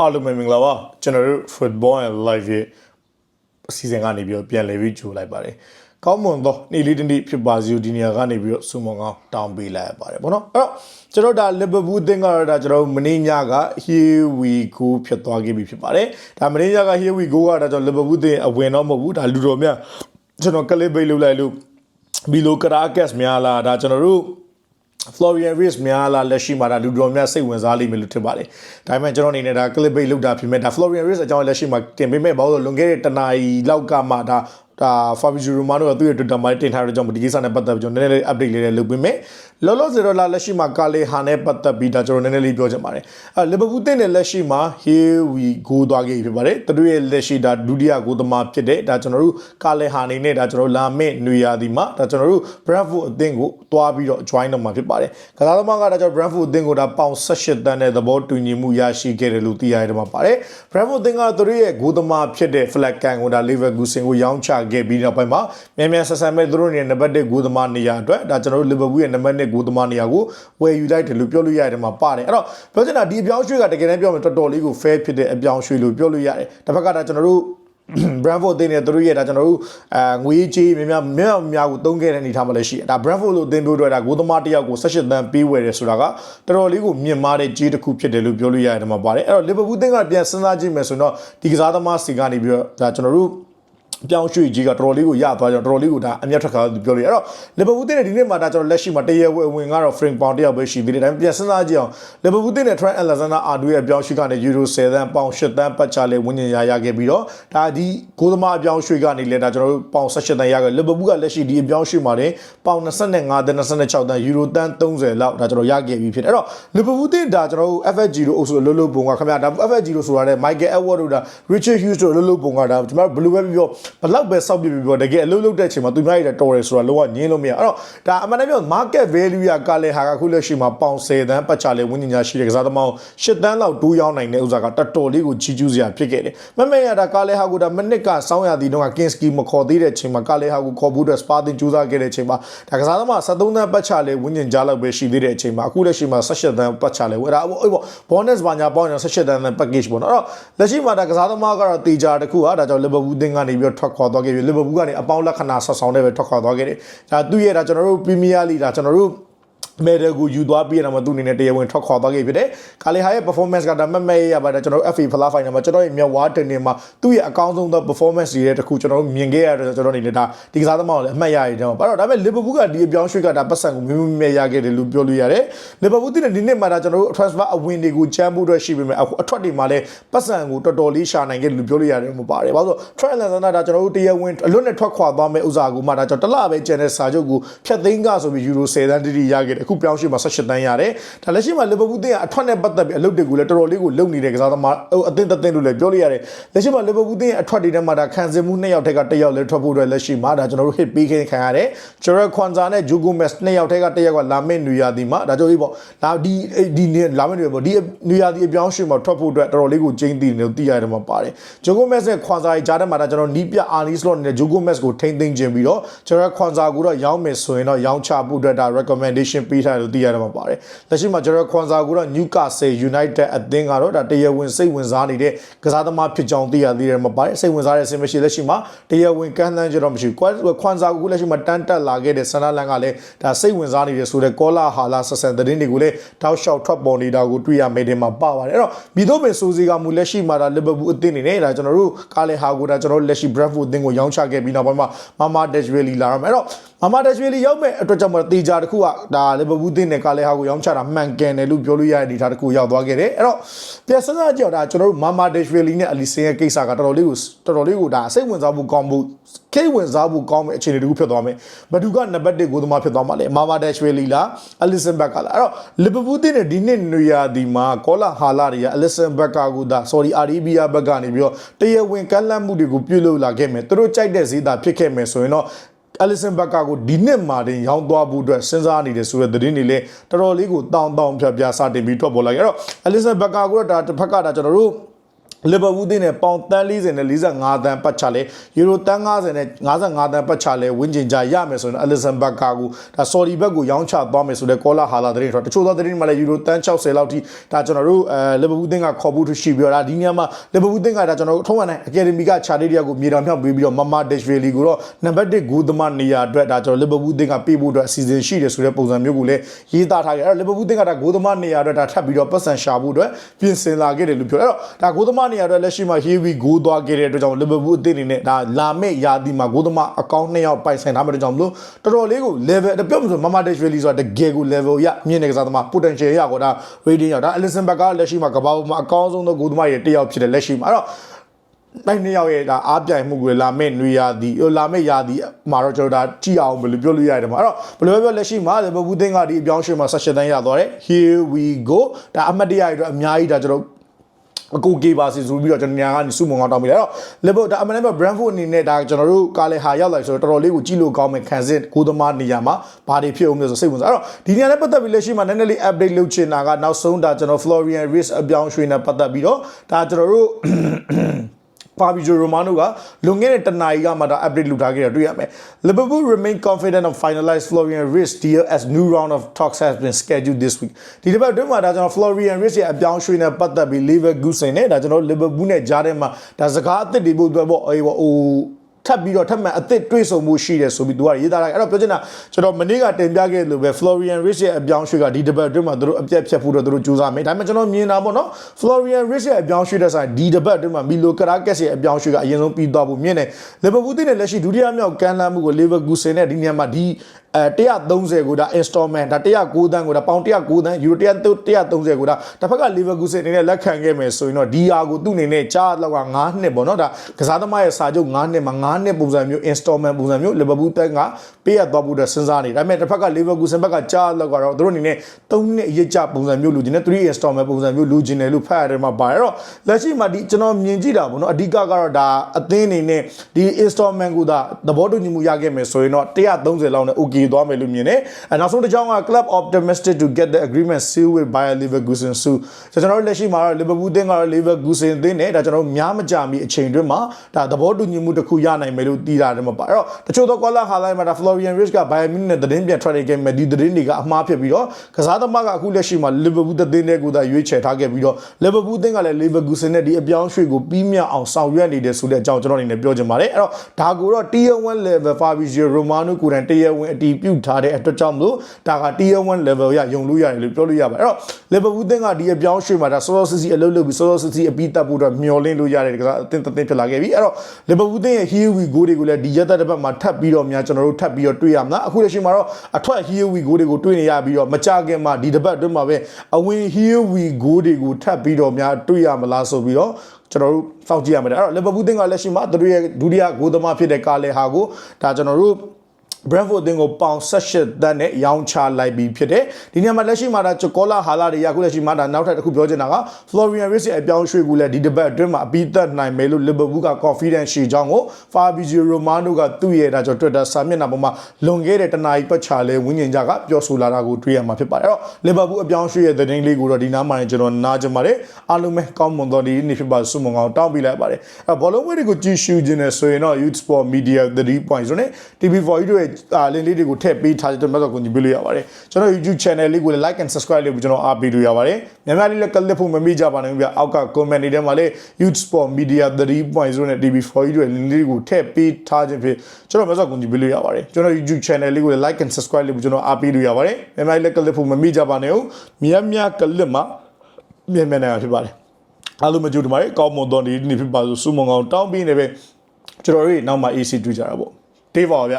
အားလုံးပဲမင်္ဂလာပါကျွန်တော်တို့ football and live ရဲ့အစီအစဉ်ကနေပြီးတော့ပြန်လည်ပြီးကြိုလိုက်ပါတယ်ကောင်းမွန်သောနေ့လေးတစ်နေ့ဖြစ်ပါစေဒီနေရာကနေပြီးတော့စုံမကောင်းတောင်းပေးလိုက်ရပါတယ်ဗောနော်အဲ့တော့ကျွန်တော်ဒါ Liverpool အသင်းကတော့ဒါကျွန်တော်မင်းညက here we go ဖြစ်သွားခဲ့ပြီဖြစ်ပါတယ်ဒါမင်းညက here we go ကဒါကျွန်တော် Liverpool အသင်းအဝင်တော့မဟုတ်ဘူးဒါလူတော်များကျွန်တော်ကလစ်ဘိတ်လုပ်လိုက်လို့ဘီလိုကရာကက်စ်များလာဒါကျွန်တော်တို့ Florian Rees များလာလက်ရှိမှာဒါလူတော်များစိတ်ဝင်စားလိမ့်မယ်လို့ထင်ပါတယ်။ဒါပေမဲ့ကျွန်တော်အနေနဲ့ဒါ clip bait လောက်တာဖြစ်မဲ့ဒါ Florian Rees အကြောင်းလက်ရှိမှာတင်ပေးမဲ့ဘာလို့လွန်ခဲ့တဲ့တနာရီလောက်ကမှဒါ ဒါ Fabrizio Romano ကသူ့ရဲ့ Twitter မှာတင်ထားတဲ့ကြောင့်ဒီကိစ္စနဲ့ပတ်သက်ပြီးကျွန်တော်နည်းနည်းလေး update လေးလည်းလုပ်ပေးမယ်။လောလောဆယ်တော့လက်ရှိမှာကာလေဟာနဲ့ပတ်သက်ပြီးဒါကျွန်တော်နည်းနည်းလေးပြောချင်ပါတယ်။အဲ Liverpool တင်တဲ့လက်ရှိမှာ here we go သွားခဲ့ပြီဖြစ်ပါတယ်။သူတို့ရဲ့လက်ရှိဒါဒုတိယဂိုးသမားဖြစ်တဲ့ဒါကျွန်တော်တို့ကာလေဟာနေနဲ့ဒါကျွန်တော်လာမယ့်နွေရာသီမှာဒါကျွန်တော်တို့ Brentford အသင်းကိုတွားပြီးတော့ join တော့မှာဖြစ်ပါတယ်။ကစားသမားကဒါကျွန်တော် Brentford အသင်းကိုဒါပေါင်18တန်းတဲ့သဘောတူညီမှုရရှိခဲ့တယ်လို့သိရတယ်မှာပါတယ်။ Brentford အသင်းကသူတို့ရဲ့ဂိုးသမားဖြစ်တဲ့ Flaccan ကိုဒါ Leverkusen ကိုရောင်းချခဲ့ပြီးနောက်ပိုင်းမှာမြန်မြန်ဆက်ဆံမဲ့သူတို့ရဲ့နံပါတ်1ဂိုးသမားနေရာအတွက်ဒါကျွန်တော်တို့ Liverpool ရဲ့နံပါတ်1ဂိုးသမားနေရာကိုဝယ်ယူလိုက်တယ်လို့ပြောလို့ရတယ်မှာပါတယ်။အဲ့တော့ပြောချင်တာဒီအပြောင်းရွှေ့ကတကယ်တမ်းပြောမယ်တော်တော်လေးကို fair ဖြစ်တဲ့အပြောင်းရွှေ့လို့ပြောလို့ရတယ်။တစ်ဖက်ကဒါကျွန်တော်တို့ Brentford အသင်းနဲ့သူတို့ရဲ့ဒါကျွန်တော်တို့အဲငွေကြေးများများများများကိုတုံးခဲ့တဲ့အနေထားမှာလည်းရှိတယ်ဒါ Brentford လို့အသင်းပြောတော့ဒါဂိုးသမားတစ်ယောက်ကို18တန်းပေးဝယ်တယ်ဆိုတာကတော်တော်လေးကိုမြင့်မားတဲ့ကြေးတစ်ခုဖြစ်တယ်လို့ပြောလို့ရတယ်မှာပါတယ်အဲ့တော့ Liverpool အသင်းကပြန်စဉ်းစားကြည့်မယ်ဆိုရင်တော့ဒီကစားသမားစီကနေပြီးတော့ဒါကျွန်တော်တို့ ပြောင်းရွှေ့ကြီးကတော်တော်လေးကိုရသွားကြတော်တော်လေးကိုဒါအမျက်ထွက်ခါလို့ပြောလို့ရအဲ့တော့လီဗာပူးတင်းနဲ့ဒီနေ့မှာဒါကျွန်တော်လက်ရှိမှာတရဝဲဝင်ကတော့ frame pound တယောက်ပဲရှိသေးတယ်ဒါပေမဲ့ပြန်စဉ်းစားကြည့်အောင်လီဗာပူးတင်းနဲ့ Trent Alexander-Arnold ရဲ့ပြောင်းရွှေ့ကနေ Euro 10တန်းပေါင်8တန်းပတ်ချလဲဝင်းကျင်ရရခဲ့ပြီးတော့ဒါဒီဂိုးသမားအပြောင်းရွှေ့ကနေလဲဒါကျွန်တော်တို့ပေါင်18တန်းရခဲ့လီဗာပူးကလက်ရှိဒီအပြောင်းရွှေ့မှာတင်ပေါင်25တန်း26တန်း Euro တန်း30လောက်ဒါကျွန်တော်ရခဲ့ပြီးဖြစ်တယ်အဲ့တော့လီဗာပူးတင်းဒါကျွန်တော်တို့ FFG တို့အုပ်စုလှုပ်လှုပ်ပုံကခင်ဗျာဒါ FFG တို့ဆိုတာတဲ့ Michael Edward တို့ဒါ Richard Hughes တို့လှုပ်လှုပ်ပုံကဒါကျွန်တော်ဘယ်လိုပဲပြောဘလောက်ပဲစောက်ပြပြပြောတကယ်အလုပ်လုပ်တဲ့အချိန်မှာသူများရတဲ့တော်တယ်ဆိုတာလုံးဝညင်းလို့မရအဲ့တော့ဒါအမှန်တမ်းပြော market value ကကလည်းဟာကခုလက်ရှိမှာပေါင်10တန်းပတ်ချလဲဝင်းညာရှိတဲ့ကစားသမား10တန်းလောက်တိုးရောက်နိုင်တဲ့ဥစ္စာကတော်တော်လေးကိုကြီးကျူးစရာဖြစ်ခဲ့တယ်မမေရတာကလည်းဟာကိုဒါမနစ်ကစောင်းရသည်တော့က Kinski မခေါ်သေးတဲ့အချိန်မှာကလည်းဟာကိုခေါ်ဖို့အတွက် Spartan ကြိုးစားခဲ့တဲ့အချိန်မှာဒါကစားသမား73တန်းပတ်ချလဲဝင်းညာကြားလောက်ပဲရှိသေးတဲ့အချိန်မှာအခုလက်ရှိမှာ18တန်းပတ်ချလဲဝယ်ဒါအဲ့ပေါ့ bonus ဘာညာပေါင်းညာ18တန်း package ပေါ့နော်အဲ့တော့လက်ရှိမှာဒါကစားသမားကတော့တေချာတစ်ခုဟာဒါကြောင့် Liverpool သင်းကနေပြီးတော့ထွက်ခွာသွားခဲ့ပြီ Liverpool ကနေအပေါင်းလက္ခဏာဆက်ဆောင်တဲ့ပဲထွက်ခွာသွားခဲ့တယ်ဒါသူ့ရဲ့ဒါကျွန်တော်တို့ Premier League ဒါကျွန်တော်တို့ မဲဒယ်ကိုယူသွားပြီးရတော့မှသူ့အနေနဲ့တရားဝင်ထွက်ခွာသွားခဲ့ဖြစ်တယ်။ကာလီဟာရဲ့ performance ကဒါမမဲ့ရပါတော့ကျွန်တော်တို့ FA Fla Final မှာကျွန်တော်ရဲ့မြောက်ဝါတင်နေမှာသူ့ရဲ့အကောင်းဆုံးသော performance တွေတဲ့တခုကျွန်တော်တို့မြင်ခဲ့ရတဲ့ကျွန်တော်အနေနဲ့ဒါဒီကစားသမားကိုလည်းအမှတ်ရရတဲ့ပါတော့ဒါပေမဲ့ Liverpool ကဒီအပြောင်းရွှေ့ကဒါပတ်စံကိုမြင်းမြဲရခဲ့တယ်လို့ပြောလို့ရတယ်။ Liverpool တင်ဒီနေ့မှာဒါကျွန်တော်တို့ transfer အဝင်တွေကိုချမ်းဖို့အတွက်ရှိပေမဲ့အခုအထွက်တွေမှာလည်းပတ်စံကိုတော်တော်လေးရှာနိုင်ခဲ့တယ်လို့ပြောလို့ရတယ်မပါတယ်။ဘာလို့ဆို Trent Alexander ဒါကျွန်တော်တို့တရားဝင်အလွတ်နဲ့ထွက်ခွာသွားမဲ့ဥစ္စာကိုမှဒါကျွန်တော်တလပဲကျန်တဲ့စာချုပ်ကိုဖြတ်သိမ်းကဆိုပြီး Euro 10တန်းတိတိရခဲ့တယ်အခုပြောင်းရွှေ့မှာ18တန်းရတယ်ဒါလက်ရှိမှာလီဗာပူးတင်းကအထွက်နဲ့ပတ်သက်ပြီးအလုပ်တွေကိုလည်းတော်တော်လေးကိုလုပ်နေတဲ့ကစားသမားအသင်းတစ်သင်းလို့လည်းပြောလို့ရတယ်လက်ရှိမှာလီဗာပူးတင်းရဲ့အထွက်တွေထဲမှာဒါခံစင်မှုနှစ်ယောက်ထက်ကတစ်ယောက်လည်းထွက်ဖို့အတွက်လက်ရှိမှာဒါကျွန်တော်တို့ hit ပေးခင်ခံရတယ်ဂျေရက်ခွန်ဇာနဲ့ဂျူဂိုမက်စ်နှစ်ယောက်ထက်ကတစ်ယောက်ကလာမယ့်နွေရာသီမှာဒါကြောင့်ဒီပေါ့ဒါဒီဒီလာမယ့်နွေပေါ့ဒီနွေရာသီအပြောင်းရွှေ့မှာထွက်ဖို့အတွက်တော်တော်လေးကိုကျင်းတည်နေလို့သိရတယ်မှာပါတယ်ဂျူဂိုမက်စ်နဲ့ခွန်ဇာရဲ့ကြားထဲမှာဒါကျွန်တော်နီးပြအာနီစလော့နဲ့ဂျူဂိုမက်စ်ကိုထိမ့်သိမ်းခြင်းပြီးတော့ဂျေရက်ခွန်ဇာကိုတော့ရောင်းမယ်ဆိုရင်တော့ရောင်းချဖို့အတွက်ဒါ recommendation ပေးထားတယ်လို့သိရတယ်မှာပါတယ်လက်ရှိမှာဂျေရက်ခွန်ဇာကိုတော့ Newcastle United အသင်းကတော့ဒါတရားဝင်စိတ်ဝင်စားနေတဲ့ကစားသမားဖြစ်ကြောင်းသိရသေးတယ်မှာပါတယ်စိတ်ဝင်စားတဲ့အဆင်မရှိလက်ရှိမှာတရားဝင်ကမ်းလှမ်းကြတော့မရှိဘူးခွန်ဇာကိုလက်ရှိမှာတန်းတက်လာခဲ့တဲ့ဆန္ဒလန်ကလည်းဒါစိတ်ဝင်စားနေတဲ့ဆိုတဲ့ကောလာဟာလာဆက်ဆန်သတင်းတွေကိုလည်းတောက်လျှောက်ထွက်ပေါ်နေတာကိုတွေ့ရမိတယ်မှာပါပါတယ်အဲ့တော့မိတို့ပင်စိုးစီကမူလက်ရှိမှာဒါလီဗာပူးအသင်းနေနဲ့ဒါကျွန်တော်တို့ကာလေဟာကိုဒါကျွန်တော်တို့လက်ရှိ Brentford အသင်းကိုရောင်းချခဲ့ပြီးနောက်ပိုင်းမှာမာမာဒက်ဂျဝယ်လီလာရမယ်အဲ့တော့ မာမာဒက်ဂျဝယ်လီရောက်မဲ့အတွက်ကြောင့်မတေချာတစ်ခုကဒါလီဗာပူးအသင်းနဲ့ကာလေဟာကိုရောင်းချတာမှန်ကန်တယ်လို့ပြောလို့ရတဲ့ဒီထားတစ်ခုရောက်သွားခဲ့တယ်အဲ့တော့ပြန်စဉ်းစားကြည့်တော့ဒါကျွန်တော်တို့မာမာဒက်ဂျဝယ်လီနဲ့အလီဆင်ရဲ့ကိစ္စကတော်တော်လေးကိုတော်တော်လေးကိုဒါစိတ်ဝင်စားဖို့ကောင်းဖို့ခိတ်ဝင်စားဖို့ကောင်းမဲ့အခြေအနေတခုဖြစ်သွားမယ်ဘဒူကနံပါတ်1ကိုသမားဖြစ်သွားမှာလေမာမာဒက်ဂျဝယ်လီလားအလီဆန်ဘက်ကလားအဲ့တော့လီဗာပူးတင်းနဲ့ဒီနှစ်နွေရာသီမှာကောလာဟာလာတွေကအလီဆန်ဘက်ကကိုဒါဆော်ဒီအာရေဗီးယားဘက်ကနေပြီးတော့တရားဝင်ကမ်းလှမ်းမှုတွေကိုပြုလုပ်လာခဲ့မယ်သူတို့ကြိုက်တဲ့ဈေးသာဖြစ်ခဲ့မယ်ဆိုရင်တော့ အလီဆန်ဘက်ကကိုဒီနှစ်မှာတင်ရောင်းသွားဖို့အတွက်စဉ်းစားနေတယ်ဆိုတဲ့သတင်းတွေလည်းတော်တော်လေးကိုတောင်းတောင်းဖြတ်ဖြတ်စတင်ပြီးထွက်ပေါ်လာကြအဲ့တော့အလီဆန်ဘက်ကကိုတော့ဒါတစ်ဖက်ကဒါကျွန်တော်တို့ လီဗာပူးတင်းနဲ့ပေါင်တန်း40နဲ့45တန်းပတ်ချလဲယူရိုတန်း90နဲ့55တန်းပတ်ချလဲဝင်းကျင်ကြရမယ်ဆိုရင်အလီဆန်ဘတ်ကာကိုဒါဆော်ဒီဘက်ကိုရောင်းချသွားမယ်ဆိုတဲ့ကောလာဟာလာသတင်းထွက်တချို့သောသတင်းတွေမှာလည်းယူရိုတန်း60လောက်ထိဒါကျွန်တော်တို့အဲလီဗာပူးတင်းကခေါ်ဖို့ရှိပြီးတော့ဒါဒီညမှာလီဗာပူးတင်းကဒါကျွန်တော်တို့ထုံးရတဲ့အကယ်ဒမီကချာတေးတယောက်ကိုမြေတော်မြောက်ပေးပြီးတော့မမဒက်ရှ်ဗေလီကိုတော့နံပါတ်1ဂိုးသမားနေရာအတွက်ဒါကျွန်တော်လီဗာပူးတင်းကပေးဖို့အတွက်အစီအစဉ်ရှိတယ်ဆိုတဲ့ပုံစံမျိုးကိုလည်းရေးသားထားခဲ့အဲ့တော့လီဗာပူးတင်းကဒါဂိုးသမားနေရာအတွက်ဒါထပ်ပြီးတော့ပတ်စံရှာဖို့အတွက်ပြင်ဆင်လာခဲ့တယ်လို့ပြောအဲ့တော့ဒါဂိုးသမားနေရာအတွက်လက်ရှိမှာ here we go သွားခဲ့တဲ့အတွက်ကြောင့်လီဗာပူးအသင်းအနေနဲ့ဒါလာမယ့်ရာသီမှာဂိုးသမားအကောင့်နှစ်ယောက်ပိုင်ဆိုင်ထားမယ့်အတွက်ကြောင့်မလို့တော်တော်လေးကို level ပြောမှဆိုမမဒက်ရှ်ဗေလီဆိုတာတကယ်ကို level ရမြင့်တဲ့ကစားသမား potential ရကောဒါ rating ရောက်ဒါ Alisson Becker လက်ရှိမှာကမ္ဘာပေါ်မှာအကောင်းဆုံးသောဂိုးသမားရဲ့တစ်ယောက်ဖြစ်တယ်လက်ရှိမှာအဲ့တော့နိုင်နှစ်ယောက်ရဲ့ဒါအားပြိုင်မှုကိုလာမဲ့နွေရာသီလာမဲ့ရာသီမှာတော့ကျွန်တော်ဒါကြည့်အောင်ဘယ်လိုပြောလို့ရတယ်မှာအဲ့တော့ဘယ်လိုပဲပြောလက်ရှိမှာလီဗာပူးသင်းကဒီအပြောင်းအရွှေ့မှာဆက်ရှင်တန်းရသွားတယ် here we go ဒါအမှတ်တရရတော့အများကြီးဒါကျွန်တော် အကူကေပါစီဆိုပြီးတော့ကျွန်တော်ညာကနေစုမုံကောင်းတောင်းမိတယ်အဲ့တော့လီဗာဒါအမှန်တမ်း Brentford အနေနဲ့ဒါကျွန်တော်တို့ကာလေဟာရောက်လာဆိုတော့တော်တော်လေးကိုကြည့်လို့ကောင်းမယ်ခံစစ်ကိုသမားနေရာမှာဘာတွေဖြစ်အောင်လဲဆိုစိတ်ဝင်စားအဲ့တော့ဒီနေရာနဲ့ပတ်သက်ပြီးလက်ရှိမှာနည်းနည်းလေး update လုပ်ချင်တာကနောက်ဆုံးဒါကျွန်တော် Florian Risk အပြောင်းရွှေ့နဲ့ပတ်သက်ပြီးတော့ဒါကျွန်တော်တို့ ဖာဘီဂျိုရိုမာနိုကလွန်ခဲ့တဲ့တနာရီကမှဒါ update လုပ်ထားခဲ့တာတွေ့ရမယ်။ Liverpool remain confident of finalize Florian Wirtz deal as new round of talks has been scheduled this week ။ဒီတစ်ပတ်အတွင်းမှာဒါကျွန်တော် Florian Wirtz ရဲ့အပြောင်းရွှေ့နဲ့ပတ်သက်ပြီး Leverkusen နဲ့ဒါကျွန်တော် Liverpool နဲ့ကြားထဲမှာဒါစကားအသစ်တွေပို့အတွက်ပေါ့အေးပေါ့ဟို ထပ်ပြီးတော့ထပ်မံအသစ်တွေးဆုံမှုရှိတယ်ဆိုပြီးသူကရေးသားလိုက်အဲ့တော့ပြောချင်တာကျွန်တော်မနေ့ကတင်ပြခဲ့လို့ပဲ Florian Rich ရဲ့အပြောင်းရွှေ့ကဒီတပတ်အတွင်းမှာသူတို့အပြတ်ဖြတ်ဖို့တော့သူတို့ကြိုးစားမယ်ဒါပေမဲ့ကျွန်တော်မြင်တာပေါ့နော် Florian Rich ရဲ့အပြောင်းရွှေ့တဲ့ဆိုင်ဒီတပတ်အတွင်းမှာ Milo Karakas ရဲ့အပြောင်းရွှေ့ကအရင်ဆုံးပြီးသွားဖို့မြင်တယ် Liverpool တင်းနဲ့လက်ရှိဒုတိယမြောက်ကန်လမ်းမှုကို Leverkusen နဲ့ဒီနေရာမှာဒီ အဲ130ကိုဒါ installment ဒါ109တန်းကိုဒါပေါင်109တန်းယူရို130ကိုဒါတစ်ဖက်က Leverkusen အနေနဲ့လက်ခံခဲ့မယ်ဆိုရင်တော့ဒီဟာကိုသူ့အနေနဲ့ကြားလောက်က9နှစ်ပေါ့နော်ဒါကစားသမားရဲ့စာချုပ်9နှစ်မှာ9နှစ်ပုံစံမျိုး installment ပုံစံမျိုး Liverpool တက်ကပေးရသွားဖို့အတွက်စဉ်းစားနေဒါပေမဲ့တစ်ဖက်က Leverkusen ဘက်ကကြားလောက်ကတော့သူတို့အနေနဲ့3နှစ်အရစ်ကြပုံစံမျိုးလူချင်တယ်3 installment ပုံစံမျိုးလူချင်တယ်လို့ဖတ်ရတယ်မှာပါအဲ့တော့လက်ရှိမှာဒီကျွန်တော်မြင်ကြည့်တာပေါ့နော်အဓိကကတော့ဒါအသင်းအနေနဲ့ဒီ installment ကိုဒါသဘောတူညီမှုရခဲ့မယ်ဆိုရင်တော့130လောက်နဲ့ okay သွားမယ်လို့မြင်တယ်အဲနောက်ဆုံးတစ်ကြောင်းက club optimistic to get the agreement sealed with Bayer Leverkusen soon ဆိုကျွန်တော်တို့လက်ရှိမှာတော့ Liverpool တင်းကတော့ Leverkusen တင်းနဲ့ဒါကျွန်တော်တို့များမကြမီအချိန်တွင်းမှာဒါသဘောတူညီမှုတစ်ခုရနိုင်မယ်လို့သိတာတယ်မှာပါအဲ့တော့တချို့သော caller highlight မှာဒါ Florian Rich က Bayern Munich နဲ့သတင်းပြန်ထွက်နေခဲ့မယ်ဒီသတင်းတွေကအမှားဖြစ်ပြီးတော့ကစားသမားကအခုလက်ရှိမှာ Liverpool တင်းတဲ့ကိုသာရွေးချယ်ထားခဲ့ပြီးတော့ Liverpool တင်းကလည်း Leverkusen နဲ့ဒီအပြောင်းရွှေ့ကိုပြီးမြောက်အောင်ဆောင်ရွက်နေတယ်ဆိုတဲ့အကြောင်းကျွန်တော်အနေနဲ့ပြောချင်ပါတယ်အဲ့တော့ဒါကိုတော့ Tier 1 level Fabrizio Romano ကိုယ်တိုင်တရားဝင်အတည်ပြုထားတဲ့အတွက်ကြောင့်မလို့ဒါက Tier 1 level ရယုံလို့ရတယ်လို့ပြောလို့ရပါတယ်အဲ့တော့ Liverpool တင်းကဒီအပြောင်းရွှေ့မှာဒါစောစောစစ်စစ်အလုပ်လုပ်ပြီးစောစောစစ်စစ်အပြီးတက်ဖို့အတွက်မျှော်လင့်လို့ရတယ်ကစားအသင်းသင်းဖြစ်လာခဲ့ပြီအဲ့တော့ Liverpool တင်းရဲ့ Here we go တွေကိုလည်းဒီရက်သက်တစ်ပတ်မှာထပ်ပြီးတော့များကျွန်တော်တို့ထပ်ပြီးတော့တွေ့ရမှာအခုလက်ရှိမှာတော့အထွက် Here we go တွေကိုတွေ့နေရပြီးတော့မကြခင်မှာဒီတစ်ပတ်အတွင်းမှာပဲအဝင် Here we go တွေကိုထပ်ပြီးတော့များတွေ့ရမလားဆိုပြီးတော့ကျွန်တော်တို့စောင့်ကြည့်ရမှာတယ်အဲ့တော့ Liverpool တင်းကလက်ရှိမှာသူတို့ရဲ့ဒုတိယဂိုးသမားဖြစ်တဲ့ကာလေဟာကိုဒါကျွန်တော်တို့ Brentford အသင်းကိုပေါင်18တန်းနဲ့ရောင်းချလိုက်ပြီးဖြစ်တယ်ဒီနေရာမှာလက်ရှိမှာဒါချကောလာဟာလာတွေရခုလက်ရှိမှာဒါနောက်ထပ်တစ်ခုပြောချင်တာက Florian Wirtz ရဲ့အပြောင်းရွှေ့ကူလည်းဒီတစ်ပတ်အတွင်းမှာအပြီးသက်နိုင်မယ်လို့ Liverpool က confidence ရှိကြောင်းကို Fabrizio Romano ကသူ့ရဲ့ဒါကြောင့် Twitter စာမျက်နှာပေါ်မှာလွန်ခဲ့တဲ့တနာရီပတ်ချာလဲဝင်းကျင်ကြကပြောဆိုလာတာကိုတွေ့ရမှာဖြစ်ပါတယ်အဲ့တော့ Liverpool အပြောင်းရွှေ့ရဲ့သတင်းလေးကိုတော့ဒီနားမှာကျွန်တော်နားကြပါတယ်အားလုံးပဲကောင်းမွန်သောဒီနေ့ဖြစ်ပါဆုမွန်ကောင်းတောင်းပေးလိုက်ပါတယ်အဲ့ဘောလုံးဝဲတွေကိုကြည့်ရှုခြင်းနဲ့ဆိုရင်တော့ Youth Sport Media 3.0နဲ့ TV4 တို့ရဲ့လင်းလေးတွေကိုထည့်ပေးထားတဲ့အတွက်ကိုညီပေးလို့ရပါတယ်ကျွန်တော် YouTube channel လေးကိုလည်း like and subscribe လုပ်ပြီးကျွန်တော်အားပေးလို့ရပါတယ်များများလေးလည်းကလစ်ဖို့မမေ့ကြပါနဲ့ဗျအောက်က comment တွေထဲမှာလည်း Youth Sport Media 3.0နဲ့ TV4 တို့ရဲ့လင်းလေးတွေကိုထည့်ပေးထားခြင်းဖြစ်ကျွန်တော်များစွာကိုညီပေးလို့ရပါတယ်ကျွန်တော် YouTube channel လေးကိုလည်း like and subscribe လုပ်ပြီးကျွန်တော်အားပေးလို့ရပါတယ်များများလေးလည်းကလစ်ဖို့မမေ့ကြပါနဲ့ဦးမြတ်မြတ်ကလစ်မှာမြန်မြန်နေတာဖြစ်ပါတယ်အားလုံးမကြိုးတမိုင်းကောင်းမွန်သောနေ့နေ့ဖြစ်ပါစို့စုမုံကောင်တောင်းပြီးနေပဲကျွန်တော်တို့နောက်မှ AC တွေ့ကြတာပေါ့တေးပါဗျ